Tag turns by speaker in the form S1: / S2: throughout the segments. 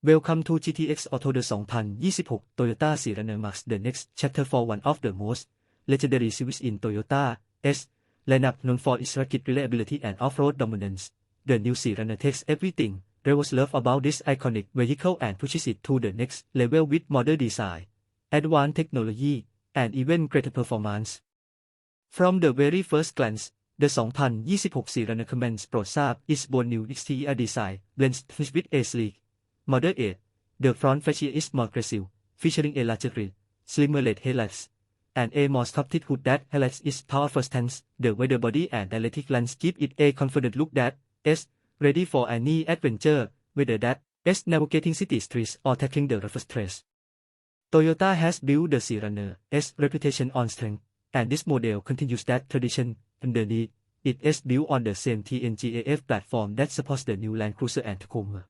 S1: Welcome to GTX Auto The 2026 Toyota Sirena Max The Next Chapter for one of the most legendary series in Toyota S lineup known for its rugged reliability and off-road dominance. The new Sirena takes everything there was love about this iconic vehicle and pushes it to the next level with modern design, advanced technology, and even greater performance. From the very first glance, the 2026 Sirena Commands Pro Saab is born new exterior design blends with a sleek, Model 8. The front fascia is more aggressive, featuring a larger grille, slimmer LED headlights, and a more sculpted hood that highlights its powerful stance. The wider body and athletic lens give it a confident look that is ready for any adventure, whether that is navigating city streets or tackling the roughest trails. Toyota has built the Cyrano's reputation on strength, and this model continues that tradition. Underneath, it is built on the same TNGAF platform that supports the new Land Cruiser and Tacoma.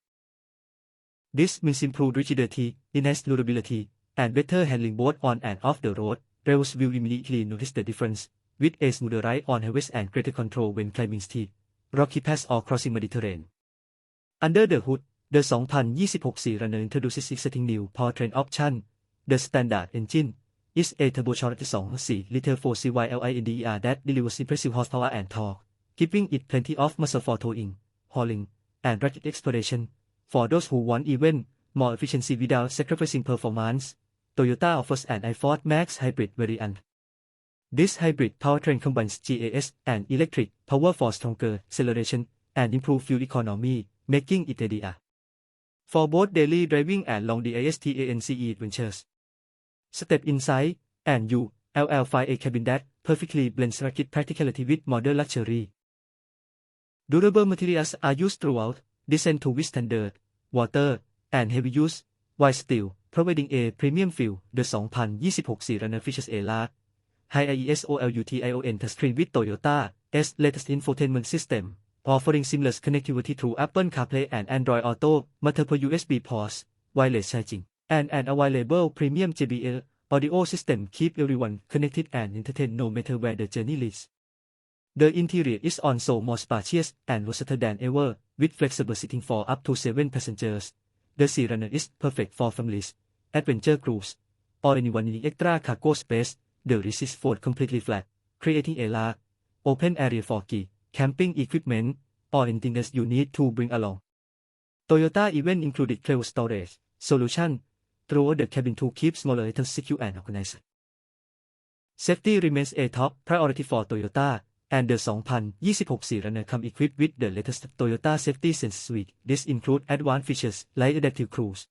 S1: This means improved rigidity, enhanced durability, and better handling both on and off the road. Drivers will immediately notice the difference, with a smoother ride on highways and greater control when climbing steep, rocky paths or crossing muddy terrain. Under the hood, the 2026 Cyrano introduces exciting new powertrain option. The standard engine is a turbocharged 2.4-liter 4CYLINDER that delivers impressive horsepower and torque, giving it plenty of muscle for towing, hauling, and rugged exploration. For those who want even more efficiency without sacrificing performance, Toyota offers an iForce Max hybrid variant. This hybrid powertrain combines GAS and electric power for stronger acceleration and improved fuel economy, making it ideal for both daily driving and long DISTANCE adventures. Step inside, and you LL find a cabin that perfectly blends rugged practicality with modern luxury. Durable materials are used throughout, designed to dirt, water, and heavy use, while still providing a premium feel. The 2026 Cyrano features a large, high IESOLUTION touchscreen with Toyota's latest infotainment system, offering seamless connectivity through Apple CarPlay and Android Auto, multiple USB ports, wireless charging, and an available premium JBL audio system keep everyone connected and entertained no matter where the journey leads. The interior is also more spacious and versatile than ever, with flexible seating for up to 7 passengers. The Cyrano is perfect for families, adventure crews, or anyone needing extra cargo space. The rear is fold completely flat, creating a large, open area for key, camping equipment, or anything else you need to bring along. Toyota even included cloud storage solution throughout the cabin to keep smaller items secure and organized. Safety remains a top priority for Toyota, and the 2026 Cyrano come equipped with the latest Toyota Safety Sense Suite. This includes advanced features like adaptive cruise,